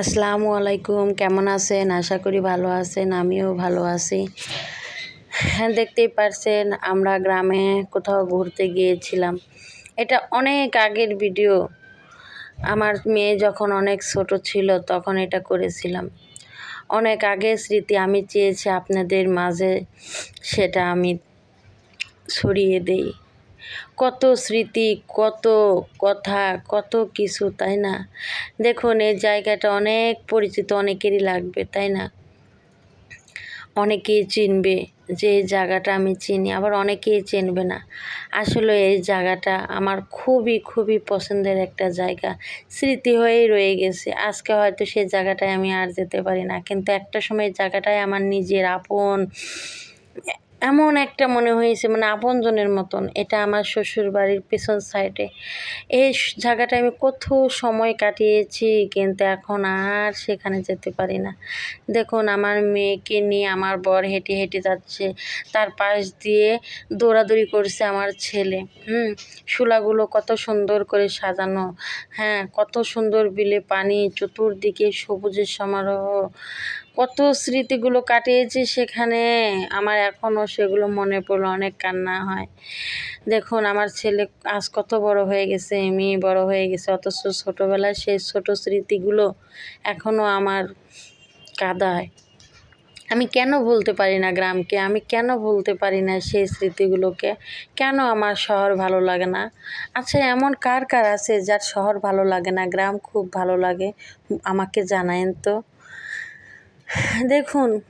আসসালামু আলাইকুম, কেমন আছেন? আশা করি ভালো আছেন, আমিও ভালো আছি। হ্যাঁ দেখতেই পারছেন, আমরা গ্রামে কোথাও ঘুরতে গিয়েছিলাম। এটা অনেক আগের ভিডিও। আমার মেয়ে যখন অনেক ছোট ছিল, তখন এটা করেছিলাম। অনেক আগের স্মৃতি আমি চেয়েছি আপনাদের মাঝে সেটা আমি ছড়িয়ে দেই। কত স্মৃতি, কত কথা, কত কিছু, তাই না? দেখুন, এই জায়গাটা অনেক পরিচিত, অনেকেরই লাগবে, তাই না? অনেকেই চিনবে যে এই জায়গাটা আমি চিনি, আবার অনেকেই চিনবে না। আসলে এই জায়গাটা আমার খুবই খুবই পছন্দের একটা জায়গা। স্মৃতি হয়েই রয়ে গেছে। আজকে হয়তো সেই জায়গাটায় আমি আর যেতে পারি না, কিন্তু একটা সময় জায়গাটায় আমার নিজের, আপন এমন একটা মনে হয়েছে মানে আপনজনের মতন। এটা আমার শ্বশুর বাড়ির পেছন সাইডে। এই জায়গাটা আমি কত সময় কাটিয়েছি কিন্তু এখন আর সেখানে যেতে পারি না। দেখুন, আমার মেয়েকে নিয়ে আমার বর হেঁটে হেঁটে যাচ্ছে। তার পাশ দিয়ে দৌড়াদৌড়ি করছে আমার ছেলে। হুম শুলাগুলো কত সুন্দর করে সাজানো। হ্যাঁ কত সুন্দর বিলে পানি, চতুর্দিকে সবুজের সমারোহ। কত স্মৃতিগুলো কাটিয়েছি সেখানে। আমার এখনও সেগুলো মনে পড়ল অনেক কান্না হয়। দেখুন, আমার ছেলে আজ কত বড় হয়ে গেছে মেয়ে বড় হয়ে গেছে, অথচ ছোটোবেলায় সেই ছোট স্মৃতিগুলো এখনও আমার কাদায়। আমি কেন ভুলতে পারি না গ্রামকে? আমি কেন ভুলতে পারি না সেই স্মৃতিগুলোকে? কেন আমার শহর ভালো লাগে না? আচ্ছা এমন কার কার আছে যার শহর ভালো লাগে না, গ্রাম খুব ভালো লাগে? আমাকে জানায়েন তো। দেখুন,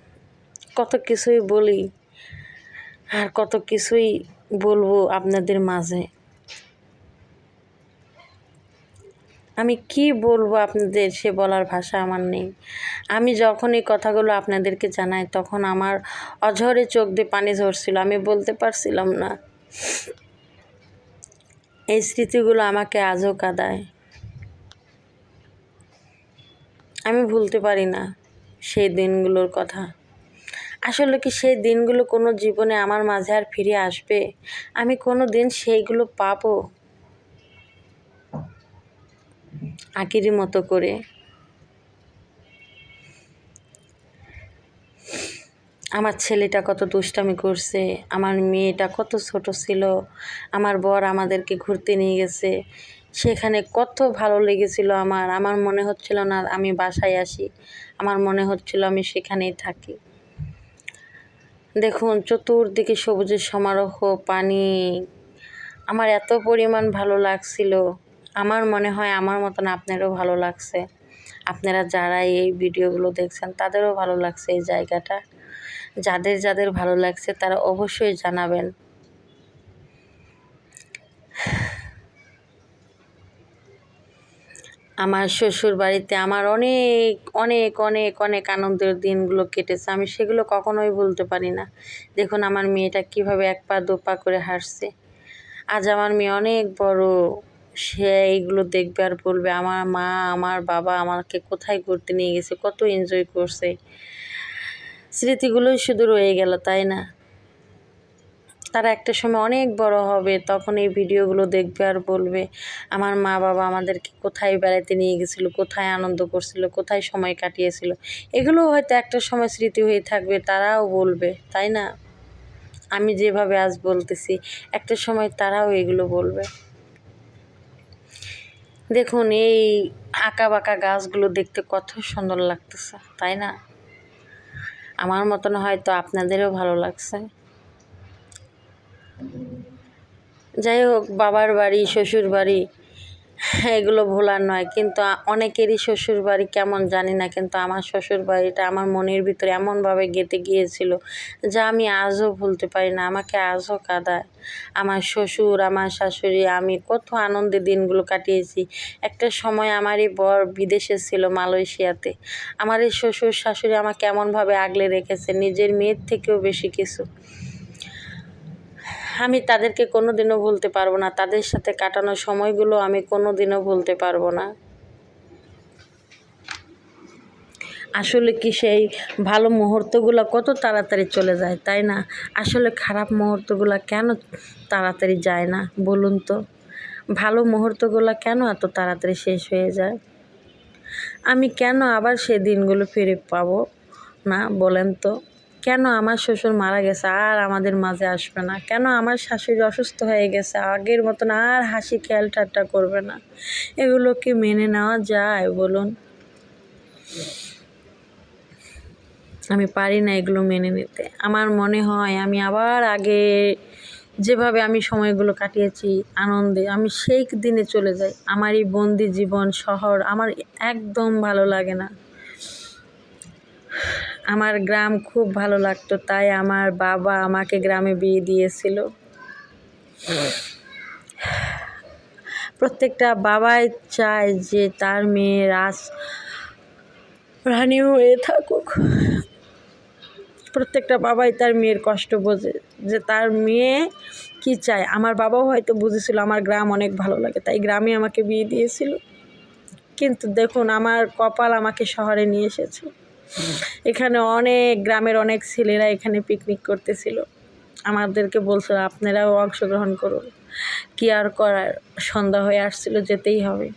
কত কিছুই বলি আর কত কিছুই বলব আপনাদের মাঝে। আমি কি বলব আপনাদের সে বলার ভাষা আমার নেই। আমি যখন এই কথাগুলো আপনাদেরকে জানাই, তখন আমার অঝরে চোখ দিয়ে পানি ঝরছিল, আমি বলতে পারছিলাম না। এই স্মৃতিগুলো আমাকে আজও কাঁদায়। আমি ভুলতে পারি না। সেই দিনগুলোর কথা। আসলে কি সেই দিনগুলো কোনো জীবনে আমার মাঝে আর ফিরে আসবে? আমি কোনো দিন সেইগুলো পাবো? আকিরি মতো করে। আমার ছেলেটা কত দুষ্টামি করছে, আমার মেয়েটা কত ছোট ছিল, আমার বর আমাদেরকে ঘুরতে নিয়ে গেছে। সেখানে কত ভালো লেগেছিল আমার। আমার মনে হচ্ছিল না আমি বাসায় আসি। আমার মনে হচ্ছিল আমি সেখানেই থাকি। দেখুন, চতুর্দিকে সবুজের সমারোহ, পানি। আমার এত পরিমাণ ভালো লাগছিল। আমার মনে হয় আমার মতন আপনারও ভালো লাগছে। আপনারা যারা এই ভিডিওগুলো দেখছেন, তাদেরও ভালো লাগছে এই জায়গাটা। যাদের যাদের ভালো লাগছে, তারা অবশ্যই জানাবেন। আমার শ্বশুর বাড়িতে আমার অনেক অনেক অনেক অনেক আনন্দের দিনগুলো কেটেছে। আমি সেগুলো কখনোই ভুলতে পারি না। দেখুন আমার মেয়েটা কীভাবে এক পা, দু পা করে হাসছে আজ আমার মেয়ে অনেক বড়। সে এইগুলো দেখবে আর বলবে, আমার মা, আমার বাবা আমাকে কোথায় ঘুরতে নিয়ে গেছে? কত এনজয় করছে। স্মৃতিগুলোই শুধু রয়ে গেল, তাই না? তারা একটা সময় অনেক বড় হবে, তখন এই ভিডিওগুলো দেখবে আর বলবে, আমার মা বাবা আমাদেরকে কোথায় বেড়াতে নিয়ে গেছিল, কোথায় আনন্দ করছিল, কোথায় সময় কাটিয়েছিল? এগুলো হয়তো একটা সময় স্মৃতি হয়ে থাকবে, তারাও বলবে, তাই না? আমি যেভাবে আজ বলতেছি, একটা সময় তারাও এগুলো বলবে। দেখুন, এই আঁকা বাঁকা গাছগুলো দেখতে কত সুন্দর লাগতেছে, তাই না? আমার মতন হয়তো আপনাদেরও ভালো লাগছে। যাই হোক, বাবার বাড়ি, শ্বশুর বাড়ি, এগুলো ভোলার নয়। কিন্তু অনেকেরই শ্বশুর বাড়ি কেমন জানি না, কিন্তু আমার শ্বশুর বাড়িটা আমার মনের ভিতরে এমনভাবে গেঁথে গিয়েছিল যা আমি আজও ভুলতে পারি না, আমাকে আজও কাঁদায়। আমার শ্বশুর, আমার শাশুড়ি, আমি কত আনন্দে দিনগুলো কাটিয়েছি। একটা সময় আমারই বর বিদেশে ছিল মালয়েশিয়াতে। আমার এই শ্বশুর শাশুড়ি আমাকে এমনভাবে আগলে রেখেছে, নিজের মেয়ের থেকেও বেশি কিছু। আমি তাদেরকে কোনো দিনও ভুলতে পারব না। তাদের সাথে কাটানো সময়গুলো আমি কোনো দিনও ভুলতে পারব না। আসলে কি সেই ভালো মুহূর্তগুলো কত তাড়াতাড়ি চলে যায়, তাই না? আসলে খারাপ মুহূর্তগুলো কেন তাড়াতাড়ি যায় না, বলুন তো? ভালো মুহূর্তগুলো কেন এত তাড়াতাড়ি শেষ হয়ে যায়? আমি কেন আবার সেই দিনগুলো ফিরে পাবো না, বলেন তো? কেন আমার শ্বশুর মারা গেছে আর আমাদের মাঝে আসবে না? কেন আমার শাশুড়ি অসুস্থ হয়ে গেছে? আগের মতন আর হাসি খেয়াল ঠাট্টা করবে না। এগুলো কি মেনে নেওয়া যায় বলুন? আমি পারি না এগুলো মেনে নিতে। আমার মনে হয় আমি আবার আগে যেভাবে আমি সময়গুলো কাটিয়েছি, আনন্দে, আমি সেই দিনে চলে যাই। আমার এই বন্দি জীবন, শহর, আমার একদম ভালো লাগে না। আমার গ্রাম খুব ভালো লাগতো, তাই আমার বাবা আমাকে গ্রামে বিয়ে দিয়েছিল। প্রত্যেকটা বাবাই চায় যে তার মেয়ে রাজ রানী হয়ে থাকুক। প্রত্যেকটা বাবাই তার মেয়ের কষ্ট বোঝে, যে তার মেয়ে কি চায়। আমার বাবাও হয়তো বুঝেছিল, আমার গ্রাম অনেক ভালো লাগে, তাই গ্রামে আমাকে বিয়ে দিয়েছিল। কিন্তু দেখুন, আমার কপাল আমাকে শহরে নিয়ে এসেছে। এখানে অনেক গ্রামের অনেক ছেলেরা এখানে পিকনিক করতেছিল। আমাদেরকে বলছিল, আপনারাও অংশগ্রহণ করুন। কি আর করার? সন্ধ্যা হয়ে আসছিল, যেতেই হবে।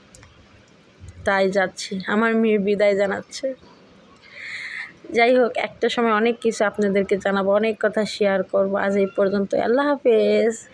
তাই যাচ্ছি। আমার মেয়ে বিদায় জানাচ্ছে। যাই হোক, একটা সময় অনেক কিছু আপনাদেরকে জানাব, অনেক কথা শেয়ার করব। আজ এই পর্যন্ত আল্লাহ হাফেজ।